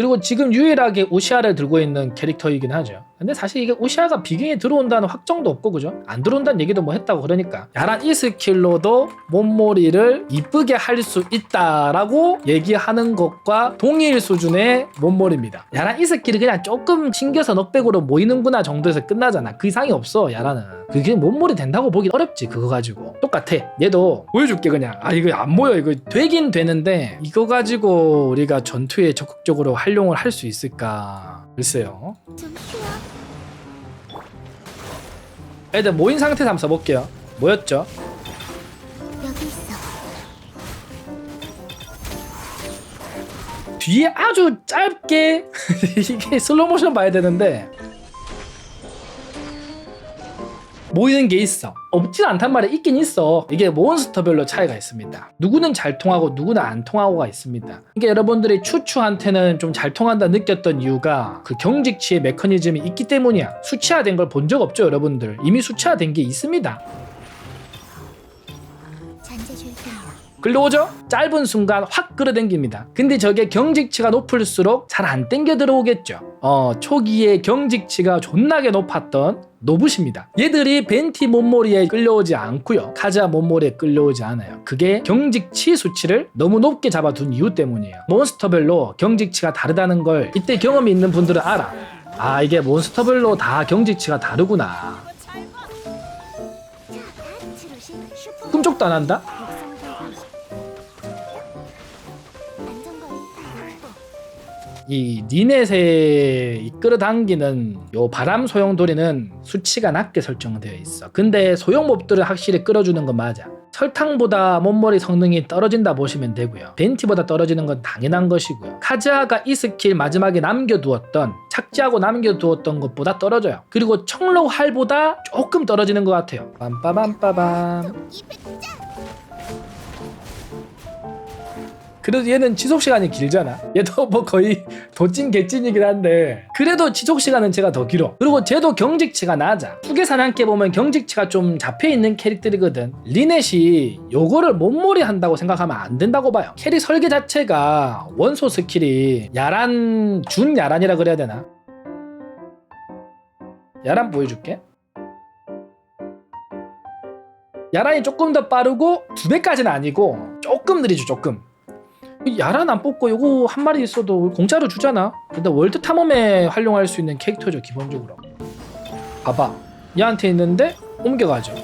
그리고 지금 유일하게 우시아를 들고 있는 캐릭터이긴 하죠. 근데 사실 이게 우시아가 비경에 들어온다는 확정도 없고 그죠? 안 들어온다는 얘기도 뭐 했다고 그러니까 야란 이 스킬로도 몸머리를 이쁘게 할 수 있다라고 얘기하는 것과 동일 수준의 몸머리입니다. 야란 이 스킬이 그냥 조금 튕겨서 넉백으로 모이는구나 정도에서 끝나잖아. 그 이상이 없어 야란은. 그게 몸머리 된다고 보기 어렵지 그거 가지고 똑같아 얘도 보여줄게 그냥 아 이거 안 보여 이거 되긴 되는데 이거 가지고 우리가 전투에 적극적으로 활용을 할 수 있을까 글쎄요 좀 쉬어. 애들 모인 상태에서 한번 써볼게요 뭐였죠? 여기 있어. 뒤에 아주 짧게 이게 슬로모션 봐야 되는데 모이는 게 있어 없진 않단 말이야 있긴 있어 이게 몬스터별로 차이가 있습니다 누구는 잘 통하고 누구는 안 통하고가 있습니다 이게 여러분들이 추추한테는 좀 잘 통한다 느꼈던 이유가 그 경직치의 메커니즘이 있기 때문이야 수치화된 걸 본 적 없죠 여러분들 이미 수치화된 게 있습니다. 끌려오죠? 짧은 순간 확 끌어당깁니다. 근데 저게 경직치가 높을수록 잘 안 땡겨 들어오겠죠. 어, 초기에 경직치가 존나게 높았던 노붓입니다. 얘들이 벤티 몸머리에 끌려오지 않고요. 카자 몸머리에 끌려오지 않아요. 그게 경직치 수치를 너무 높게 잡아둔 이유 때문이에요. 몬스터별로 경직치가 다르다는 걸 이때 경험이 있는 분들은 알아. 아, 이게 몬스터별로 다 경직치가 다르구나. 꿈쩍도 안 한다? 이 니넷에 이 끌어당기는 요 바람 소용돌이는 수치가 낮게 설정되어 있어. 근데 소형몹들을 확실히 끌어주는 건 맞아. 설탕보다 몸머리 성능이 떨어진다 보시면 되고요. 벤티보다 떨어지는 건 당연한 것이고요. 카즈아가 이 스킬 마지막에 남겨두었던 착지하고 남겨두었던 것보다 떨어져요. 그리고 청록 활보다 조금 떨어지는 것 같아요. 빰빠밤빠밤. 그래도 얘는 지속 시간이 길잖아. 얘도 뭐 거의 도찐 개찐이긴 한데 그래도 지속 시간은 제가 더 길어. 그리고 쟤도 경직치가 낮아. 후계산 함께 보면 경직치가 좀 잡혀 있는 캐릭터이거든. 리넷이 요거를 몸몰이 한다고 생각하면 안 된다고 봐요. 캐릭 설계 자체가 원소 스킬이 야란 준 야란이라 그래야 되나? 야란 보여줄게. 야란이 조금 더 빠르고 두 배까지는 아니고 조금 느리죠 조금. 이 야란 안 뽑고 요거 한 마리 있어도 공짜로 주잖아. 근데 월드 탐험에 활용할 수 있는 캐릭터죠 기본적으로. 봐봐, 얘한테 있는데 옮겨가죠.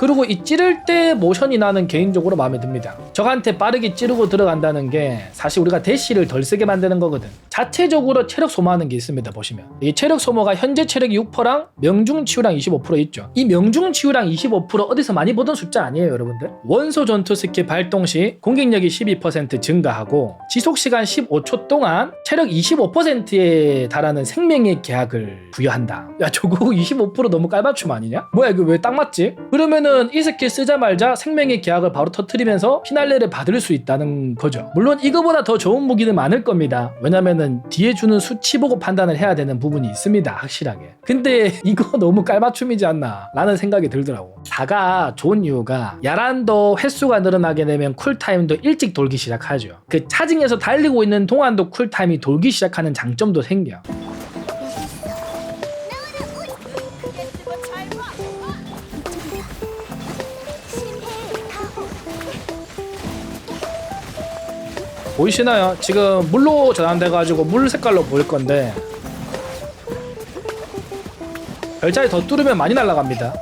그리고 이 찌를 때 모션이 나는 개인적으로 마음에 듭니다. 적한테 빠르게 찌르고 들어간다는 게 사실 우리가 대시를 덜 쓰게 만드는 거거든. 자체적으로 체력 소모하는 게 있습니다. 보시면 이 체력 소모가 현재 체력이 6%랑 명중 치유랑 25% 있죠. 이 명중 치유랑 25% 어디서 많이 보던 숫자 아니에요, 여러분들? 원소 전투 스킬 발동 시 공격력이 12% 증가하고 지속 시간 15초 동안 체력 25%에 달하는 생명의 계약을 부여한다. 야, 저거 25% 너무 깔맞춤 아니냐? 뭐야, 이거 왜 딱 맞지? 그러면은 이 스킬 쓰자마자 생명의 계약을 바로 터트리면서 피날레를 받을 수 있다는 거죠. 물론 이거보다 더 좋은 무기는 많을 겁니다. 왜냐면은 뒤에 주는 수치 보고 판단을 해야 되는 부분이 있습니다. 확실하게. 근데 이거 너무 깔맞춤이지 않나 라는 생각이 들더라고. 4가 좋은 이유가 야란도 횟수가 늘어나게 되면 쿨타임도 일찍 돌기 시작하죠. 그 차징에서 달리고 있는 동안도 쿨타임이 돌기 시작하는 장점도 생겨. 보이시나요? 지금 물로 전환돼가지고 물 색깔로 보일 건데 별자리 더 뚫으면 많이 날아갑니다.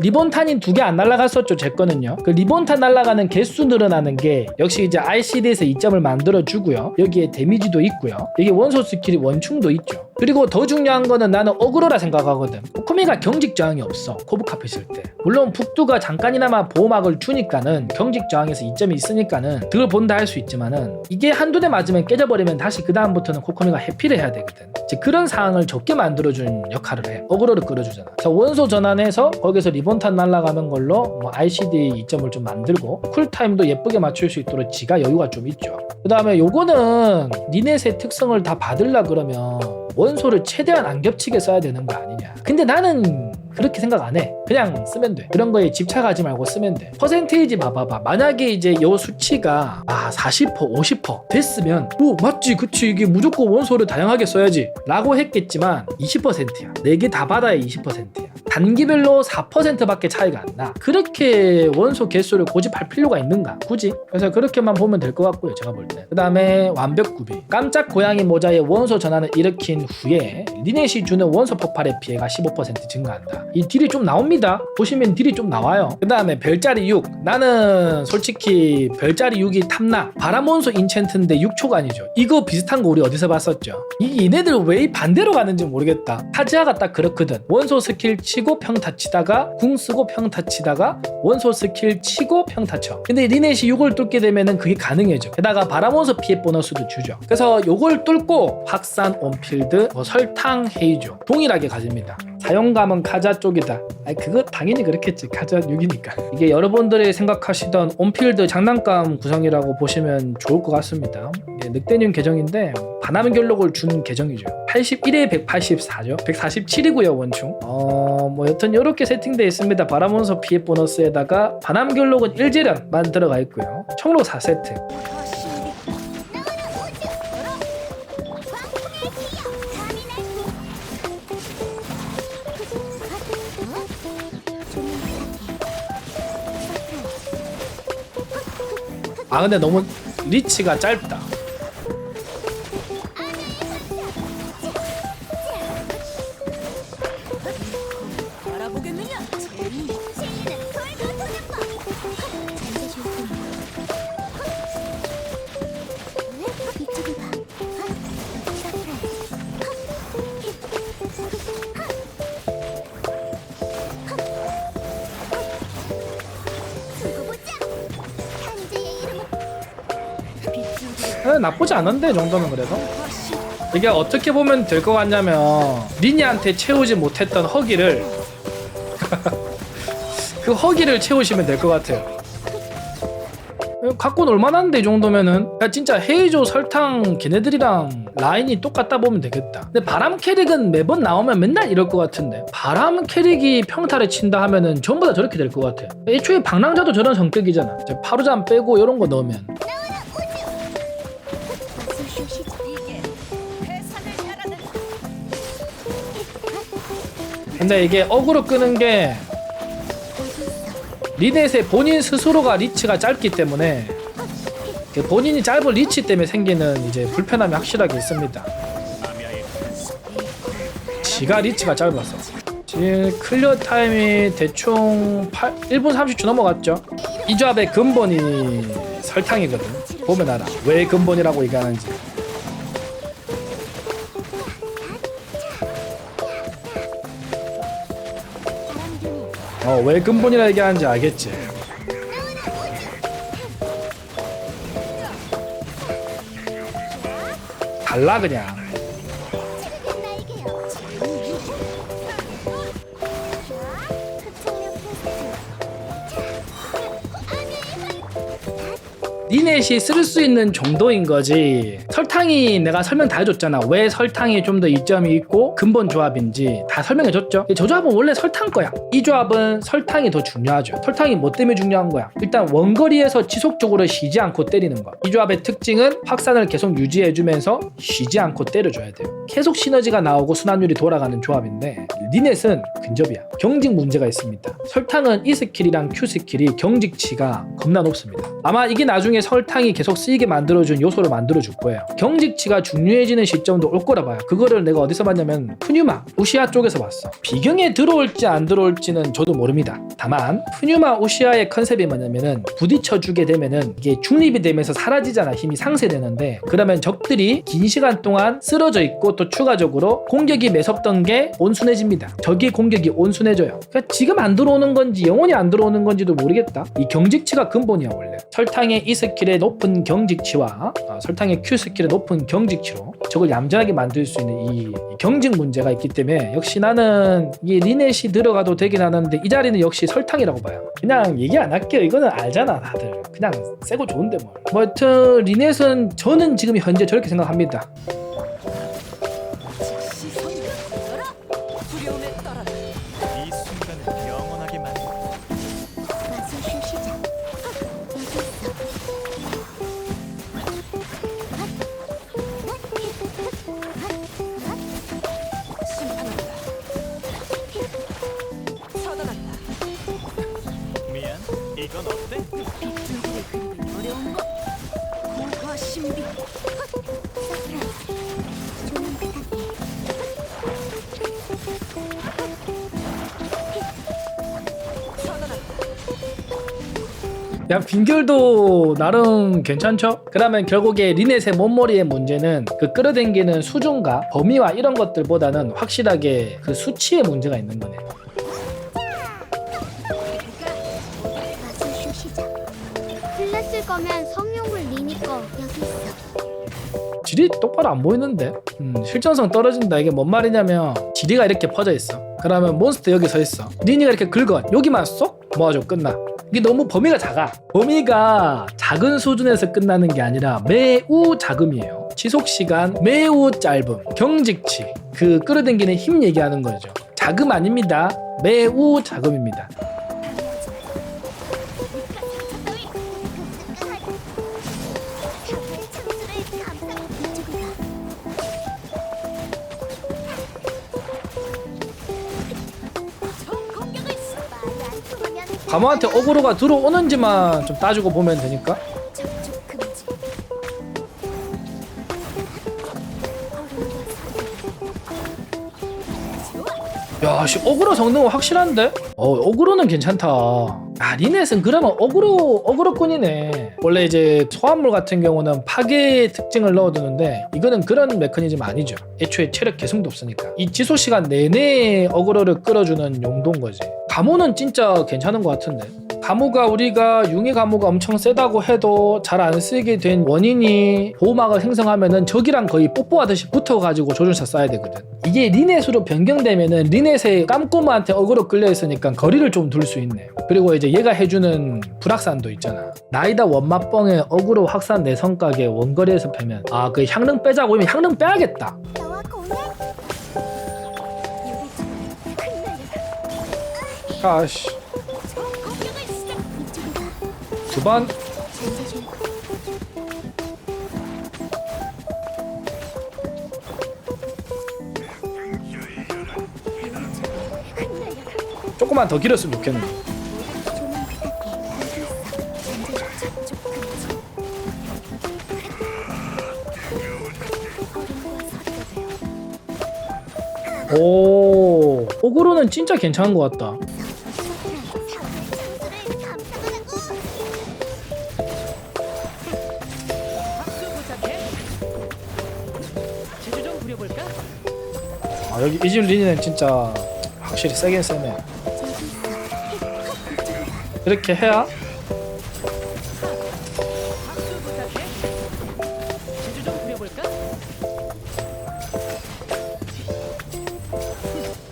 리본 탄이 두 개 안 날아갔었죠 제 거는요 그 리본 탄 날아가는 개수 늘어나는 게 역시 이제 RCD에서 이점을 만들어 주고요 여기에 데미지도 있고요 여기 원소 스킬이 원충도 있죠 그리고 더 중요한 거는 나는 어그로라 생각하거든. 코코미가 경직 저항이 없어. 코브카프 있을 때. 물론 북두가 잠깐이나마 보호막을 주니까는 경직 저항에서 이점이 있으니까는 덜 본다 할 수 있지만은 이게 한두 대 맞으면 깨져버리면 다시 그 다음부터는 코코미가 해피를 해야 되거든. 이제 그런 상황을 적게 만들어주는 역할을 해. 어그로를 끌어주잖아. 자 원소 전환해서 거기서 리본탄 날아가는 걸로 뭐 RCD 이점을 좀 만들고 쿨타임도 예쁘게 맞출 수 있도록 지가 여유가 좀 있죠. 그 다음에 요거는 니넷의 특성을 다 받으려 그러면 원소를 최대한 안 겹치게 써야 되는 거 아니냐 근데 나는 그렇게 생각 안 해. 그냥 쓰면 돼. 그런 거에 집착하지 말고 쓰면 돼. 퍼센테이지 봐봐봐. 만약에 이제 요 수치가 아 40% 50% 됐으면 오 맞지 그치 이게 무조건 원소를 다양하게 써야지 라고 했겠지만 20%야. 4개 다 받아야 20%야. 단기별로 4%밖에 차이가 안 나. 그렇게 원소 개수를 고집할 필요가 있는가? 굳이? 그래서 그렇게만 보면 될 것 같고요. 제가 볼 때. 그 다음에 완벽 구비. 깜짝 고양이 모자의 원소 전환을 일으킨 후에 리넷이 주는 원소 폭발의 피해가 15% 증가한다. 이 딜이 좀 나옵니다. 보시면 딜이 좀 나와요. 그 다음에 별자리 6. 나는 솔직히 별자리 6이 탐나. 바람 원소 인챈트인데 6초가 아니죠. 이거 비슷한 거 우리 어디서 봤었죠? 이 얘네들 왜이 반대로 가는지 모르겠다. 타지아가 딱 그렇거든. 원소 스킬 치고 평타 치다가 궁 쓰고 평타 치다가 원소 스킬 치고 평타 쳐. 근데 리넷이 6을 뚫게 되면은 그게 가능해져. 게다가 원소 피해 보너스도 주죠. 그래서 요걸 뚫고 확산 온필드 뭐 설탕 헤이조 동일하게 가집니다. 사용감은 카자 쪽이다. 아니 그거 당연히 그렇겠지. 카자 6이니까. 이게 여러분들이 생각하시던 온필드 장난감 구성이라고 보시면 좋을 것 같습니다. 늑대님 계정인데 바나면 결록을 준 계정이죠. 81에 184죠. 147이고요 원충. 어뭐 여튼 이렇게 세팅되어 있습니다. 바람원소 피해 보너스에다가 바람 결록은 1재련만 들어가 있고요. 총로 4세트. 아 근데 너무 리치가 짧다. 에, 나쁘지 않은데 이 정도면 그래도. 이게 어떻게 보면 될 것 같냐면 리니한테 채우지 못했던 허기를 그 허기를 채우시면 될 것 같아요. 갖고 놀만한데 이 정도면은. 야 진짜 헤이조 설탕 걔네들이랑 라인이 똑같다 보면 되겠다. 근데 바람 캐릭은 매번 나오면 맨날 이럴 것 같은데. 바람 캐릭이 평타를 친다 하면은 전부 다 저렇게 될 것 같아 애초에 방랑자도 저런 성격이잖아. 파루잠 빼고 이런 거 넣으면 근데 이게 어그로 끄는 게 리넷의 본인 스스로가 리치가 짧기 때문에 그 본인이 짧은 리치 때문에 생기는 이제 불편함이 확실하게 있습니다. 지가 리치가 짧아서. 지금 클리어 타임이 대충 8, 1분 30초 넘어갔죠. 이 조합의 근본이 설탕이거든. 보면 알아. 왜 근본이라고 얘기하는지. 어, 왜 근본이라 얘기하는지 알겠지. 달라 그냥. 니넷이 쓸 수 있는 정도인 거지. 설탕이 내가 설명 다 해줬잖아. 왜 설탕이 좀 더 이점이 있고 근본 조합인지 다 설명해줬죠. 저 조합은 원래 설탕 거야. 이 조합은 설탕이 더 중요하죠. 설탕이 뭐 때문에 중요한 거야? 일단 원거리에서 지속적으로 쉬지 않고 때리는 거. 이 조합의 특징은 확산을 계속 유지해주면서 쉬지 않고 때려줘야 돼요. 계속 시너지가 나오고 순환율이 돌아가는 조합인데 니넷은 근접이야. 경직 문제가 있습니다. 설탕은 E 스킬이랑 Q 스킬이 경직치가 겁나 높습니다. 아마 이게 나중에 설탕이 계속 쓰이게 만들어준 요소를 만들어줄 거예요. 경직치가 중요해지는 시점도 올 거라 봐요. 그거를 내가 어디서 봤냐면 푸뉴마, 우시아 쪽에서 봤어. 비경에 들어올지 안 들어올지는 저도 모릅니다. 다만 푸뉴마 우시아의 컨셉이 뭐냐면은 부딪혀 주게 되면은 이게 중립이 되면서 사라지잖아. 힘이 상쇄되는데 그러면 적들이 긴 시간 동안 쓰러져 있고 또 추가적으로 공격이 매섭던 게 온순해집니다. 적의 공격이 온순해져요. 그러니까 지금 안 들어오는 건지 영원히 안 들어오는 건지도 모르겠다. 이 경직치가 근본이야 원래. 설탕의 E 스킬의 높은 경직치와 어, 설탕의 스킬 의 높은 경직치로 적을 얌전하게 만들 수 있는 이, 이 경직 문제가 있기 때문에 역시 나는 이 리넷이 들어가도 되긴 하는데 이 자리는 역시 설탕이라고 봐요. 그냥 얘기 안 할게요. 이거는 알잖아 다들. 그냥 세고 좋은데 뭘. 뭐 여튼 리넷은 저는 지금 현재 저렇게 생각합니다. 야 빈결도 나름 괜찮죠? 그러면 결국에 리넷의 몸머리의 문제는 그 끌어당기는 수준과 범위와 이런 것들보다는 확실하게 그 수치의 문제가 있는 거네. 마술쇼 시작. 플랫을 거면 성룡을 리니 거 여기 있어. 질이 똑바로 안 보이는데? 음, 실전성 떨어진다. 이게 뭔 말이냐면 지리가 이렇게 퍼져 있어. 그러면 몬스터 여기 서 있어. 리니가 이렇게 긁어 여기만 쏙 모아줘. 끝나 이게 너무 범위가 작아. 범위가 작은 수준에서 끝나는 게 아니라 매우 작음이에요. 지속 시간 매우 짧음 경직치 그 끌어당기는 힘 얘기하는 거죠. 자금 아닙니다. 매우 자금입니다 가모한테 어그로가 들어오는지만 좀 따지고 보면 되니까. 야씨 어그로 성능은 확실한데? 어 어그로는 괜찮다 아 리넷은 그러면 어그로 어그로꾼이네. 원래 이제 소환물 같은 경우는 파괴 특징을 넣어두는데 이거는 그런 메커니즘 아니죠. 애초에 체력 개성도 없으니까. 이 지소 시간 내내 어그로를 끌어주는 용도인 거지. 가모는 진짜 괜찮은 것 같은데 가무가 우리가 융의 가무가 엄청 세다고 해도 잘 안 쓰게 된 원인이 보호막을 생성하면은 적이랑 거의 뽀뽀하듯이 붙어가지고 조준사 쏴야 되거든. 이게 리넷으로 변경되면은 리넷의 깜꼬마한테 어그로 끌려 있으니까 거리를 좀 둘 수 있네. 그리고 이제 얘가 해주는 불확산도 있잖아. 나이다 원맛뻥에 어그로 확산 내성각에 원거리에서 패면 아 그 향릉 빼자고 하면 향릉 빼야겠다. 아씨 두 번. 조금만 더 길었으면 좋겠네. 오 어그로는 진짜 괜찮은 것 같다. 여기 이집 리니는 진짜 확실히 세긴 세네. 이렇게 해야 부려볼까?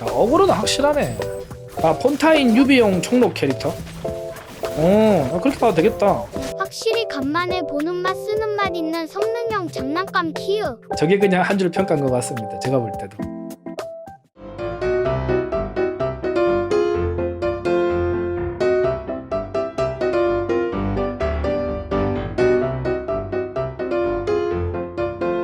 아, 어그로는 확실하네. 아 폰타인 유비용 총록 캐릭터. 어 아, 그렇게 봐도 되겠다. 확실히 간만에 보는 맛 쓰는 맛 있는 성능형 장난감 키읔 저게 그냥 한 줄 평가인 것 같습니다. 제가 볼 때도.